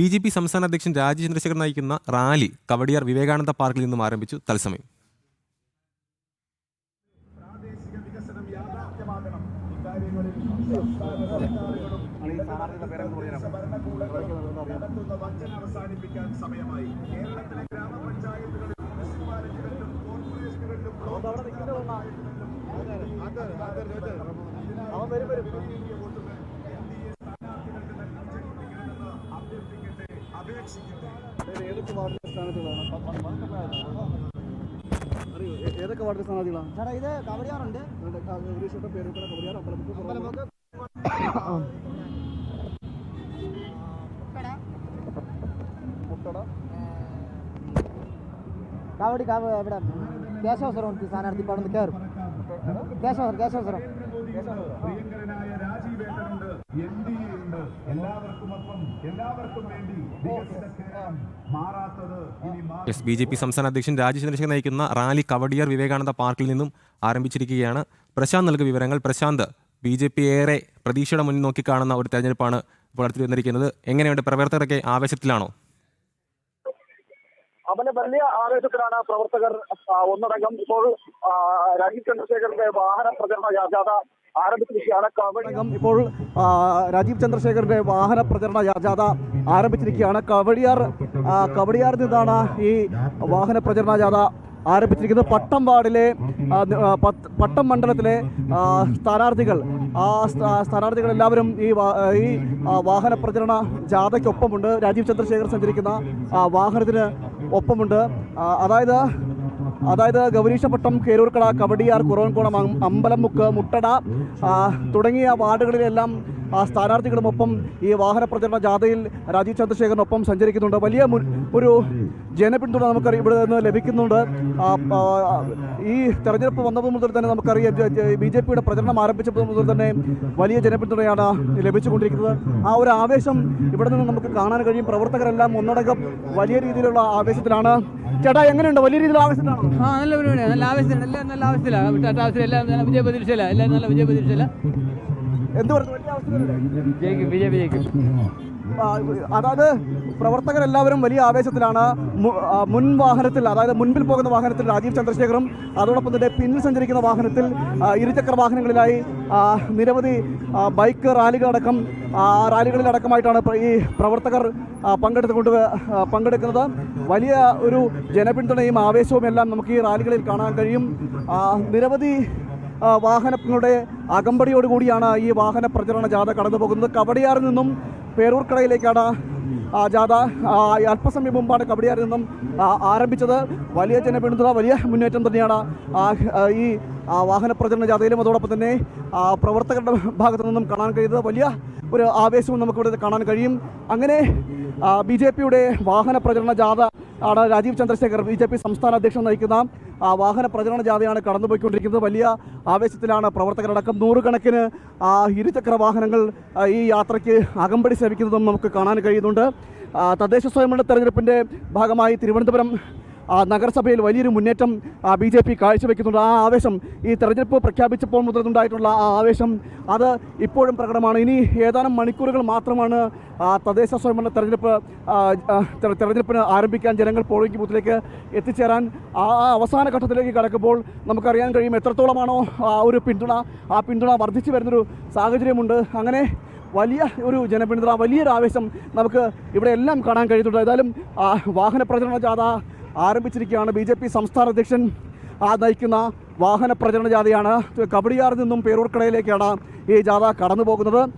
B J P സംസ്ഥാന അധ്യക്ഷൻ രാജീവ് ചന്ദ്രശേഖർ നയിക്കുന്ന റാലി കവടിയാർ വിവേകാനന്ദ പാർക്കിൽ നിന്നും ആരംഭിച്ചു തത്സമയം. അവസാനിപ്പിക്കാൻ സമയമായി കേരളത്തിലെ ഗ്രാമപഞ്ചായത്തുകളിലും മുനിസിപ്പാലിറ്റികളിലും കോർപ്പറേഷനുകളിലും ഏതൊക്കെ വാർഡ് സ്ഥാനാർത്ഥികളാണ്? ചേട്ടാ ഇത് കവടിയാറുണ്ട്. പേരുക്കട കവടിയാർ അമ്പലമുക്ക് അമ്പലമുക്ക് കാവടി കാവ ഇവിടെ കേശവസ്വരം സ്ഥാനാർത്ഥി പാടുന്ന കയറും കേശവസ്വരം. കേശവസ്വരം. എസ് ബി ജെ പി സംസ്ഥാന അധ്യക്ഷൻ രാജചന്ദ്രശേഖർ ചന്ദ്രശേഖർ നയിക്കുന്ന റാലി കവടിയർ വിവേകാനന്ദ പാർക്കിൽ നിന്നും ആരംഭിച്ചിരിക്കുകയാണ്. പ്രശാന്ത് നൽകിയ വിവരങ്ങൾ. പ്രശാന്ത് ബി ജെ പി ഏറെ പ്രതീക്ഷയുടെ മുന്നിൽ നോക്കിക്കാണുന്ന ഒരു തെരഞ്ഞെടുപ്പാണ് ഇപ്പോൾ അടുത്ത് വന്നിരിക്കുന്നത്. എങ്ങനെയുണ്ട് പ്രവർത്തകരൊക്കെ ആവേശത്തിലാണോ? അവന് വലിയ ആവേശത്തിലാണ് പ്രവർത്തകർ ഒന്നടങ്കം ഇപ്പോൾ രാജീവ് ചന്ദ്രശേഖരന്റെ വാഹന പ്രചരണ ജാഥ ആരംഭിച്ചിരിക്കുകയാണ്. ഇപ്പോൾ രാജീവ് ചന്ദ്രശേഖരന്റെ വാഹന പ്രചരണ ജാഥ ആരംഭിച്ചിരിക്കുകയാണ്. കവടിയാർ കവടിയാറിൽ നിന്നാണ് ഈ വാഹന പ്രചരണ ജാഥ ആരംഭിച്ചിരിക്കുന്നത്. പട്ടം വാർഡിലെ പട്ടം മണ്ഡലത്തിലെ സ്ഥാനാർത്ഥികൾ ആ സ്ഥാനാർത്ഥികൾ എല്ലാവരും ഈ ഈ വാഹന പ്രചരണ ജാഥയ്ക്കൊപ്പമുണ്ട്. രാജീവ് ചന്ദ്രശേഖർ സഞ്ചരിക്കുന്ന വാഹനത്തിന് ഒപ്പമുണ്ട്. അതായത് അതായത് ഗൗരീശപട്ടം കേരൂർക്കട കവടിയാർ കുറവൻകോണം അമ്പലമുക്ക് മുട്ടട തുടങ്ങിയ വാർഡുകളിലെല്ലാം സ്ഥാനാർത്ഥികളുമൊപ്പം ഈ വാഹന പ്രചരണ ജാഥയിൽ രാജീവ് ചന്ദ്രശേഖരനൊപ്പം സഞ്ചരിക്കുന്നുണ്ട്. വലിയ ഒരു ജനപിന്തുണ നമുക്ക് ഇവിടെ നിന്ന് ലഭിക്കുന്നുണ്ട്. ഈ തെരഞ്ഞെടുപ്പ് വന്നപ്പോൾ മുതൽ തന്നെ നമുക്കറിയാം ബി ജെ പിയുടെ പ്രചരണം ആരംഭിച്ചപ്പോൾ മുതൽ തന്നെ വലിയ ജനപിന്തുണയാണ് ലഭിച്ചുകൊണ്ടിരിക്കുന്നത്. ആ ഒരു ആവേശം ഇവിടെ നിന്ന് നമുക്ക് കാണാൻ കഴിയും. പ്രവർത്തകരെല്ലാം ഒന്നടങ്കം വലിയ രീതിയിലുള്ള ആവേശത്തിലാണ്. ചേട്ടാ എങ്ങനെയുണ്ട്? വലിയ രീതിയിലുള്ള ആവേശത്തിലാണ്? ആ നല്ല പരിപാടിയാണ്. നല്ല ആവശ്യത്തിലാണ് എല്ലാം നല്ല ആവശ്യത്തിലാണ് വിട്ടാത്ത ആവശ്യം എല്ലാം നല്ല വിജയ പ്രതീക്ഷയില്ല എല്ലാം നല്ല വിജയ പ്രതീക്ഷയില്ല എന്ത് പറഞ്ഞു വലിയ ആവേശത്തിലല്ലേ? ബി ജെ പി അതായത് പ്രവർത്തകരെല്ലാവരും വലിയ ആവേശത്തിലാണ്. മുൻ വാഹനത്തിൽ അതായത് മുൻപിൽ പോകുന്ന വാഹനത്തിൽ രാജീവ് ചന്ദ്രശേഖറും അതോടൊപ്പം തന്നെ പിന്നിൽ സഞ്ചരിക്കുന്ന വാഹനത്തിൽ ഇരുചക്ര വാഹനങ്ങളിലായി നിരവധി ബൈക്ക് റാലികളടക്കം റാലികളിലടക്കമായിട്ടാണ് ഈ പ്രവർത്തകർ പങ്കെടുത്തുകൊണ്ട് പങ്കെടുക്കുന്നത്. വലിയ ഒരു ജനപിന്തുണയും ആവേശവും എല്ലാം നമുക്ക് ഈ റാലികളിൽ കാണാൻ കഴിയും. നിരവധി വാഹനങ്ങളുടെ അകമ്പടിയോടുകൂടിയാണ് ഈ വാഹന പ്രചരണ ജാഥ കടന്നു പോകുന്നത് കവടിയാറിൽ നിന്നും പേരൂർക്കടയിലേക്കാണ് ജാഥ അല്പസമയം മുമ്പാണ് കബഡിയാരിൽ നിന്നും ആരംഭിച്ചത്. വലിയ ജനപിന്തുണ വലിയ മുന്നേറ്റം തന്നെയാണ് ഈ വാഹന പ്രചരണ ജാഥയിലും അതോടൊപ്പം തന്നെ പ്രവർത്തകരുടെ ഭാഗത്തു നിന്നും കാണാൻ കഴിയുന്നത് വലിയ ഒരു ആവേശവും നമുക്കിവിടെ കാണാൻ കഴിയും. അങ്ങനെ ബി ജെ പിയുടെ വാഹന പ്രചരണ ജാഥ ആണ് Rajeev Chandrasekhar B J P സംസ്ഥാന അധ്യക്ഷൻ നയിക്കുന്ന വാഹന പ്രചരണ ജാഥയാണ് കടന്നുപോയിക്കൊണ്ടിരിക്കുന്നത്. വലിയ ആവേശത്തിലാണ് പ്രവർത്തകരടക്കം നൂറുകണക്കിന് ഇരുചക്ര വാഹനങ്ങൾ ഈ യാത്രയ്ക്ക് അകമ്പടി സേവിക്കുന്നതും നമുക്ക് കാണാൻ കഴിയുന്നുണ്ട്. തദ്ദേശ സ്വയംഭരണ തെരഞ്ഞെടുപ്പിന്റെ ഭാഗമായി തിരുവനന്തപുരം നഗരസഭയിൽ വലിയൊരു മുന്നേറ്റം ബി ജെ പി കാഴ്ചവെക്കുന്നുണ്ട്. ആ ആവേശം ഈ തെരഞ്ഞെടുപ്പ് പ്രഖ്യാപിച്ചപ്പോൾ മുതലുണ്ടായിട്ടുള്ള ആ ആവേശം അത് ഇപ്പോഴും പ്രകടമാണ്. ഇനി ഏതാനും മണിക്കൂറുകൾ മാത്രമാണ് ആ, തദ്ദേശ സ്വയംഭരണ തെരഞ്ഞെടുപ്പ് ആ, ആ, തെരഞ്ഞെടുപ്പിന് ആരംഭിക്കാൻ ജനങ്ങൾ പോളിംഗ് ബൂത്തിലേക്ക് എത്തിച്ചേരാൻ ആ ആ അവസാന ഘട്ടത്തിലേക്ക് കടക്കുമ്പോൾ നമുക്കറിയാൻ കഴിയും എത്രത്തോളമാണോ ആ ഒരു പിന്തുണ ആ പിന്തുണ വർദ്ധിച്ചു വരുന്നൊരു സാഹചര്യമുണ്ട്. അങ്ങനെ വലിയ ഒരു ജനപിന്തുണ വലിയൊരു ആവേശം നമുക്ക് ഇവിടെ എല്ലാം കാണാൻ കഴിയുന്നുണ്ട്. ഏതായാലും ആ, വാഹന പ്രചരണ ജാഥ ആരംഭിച്ചിരിക്കുകയാണ് ബി ജെ പി സംസ്ഥാന അധ്യക്ഷൻ. ആ നയിക്കുന്ന വാഹന പ്രചരണ ജാഥയാണ്. കബഡിയാറിൽ നിന്നും പേരൂർക്കടയിലേക്കാണ് ഈ ജാഥ കടന്നു പോകുന്നത്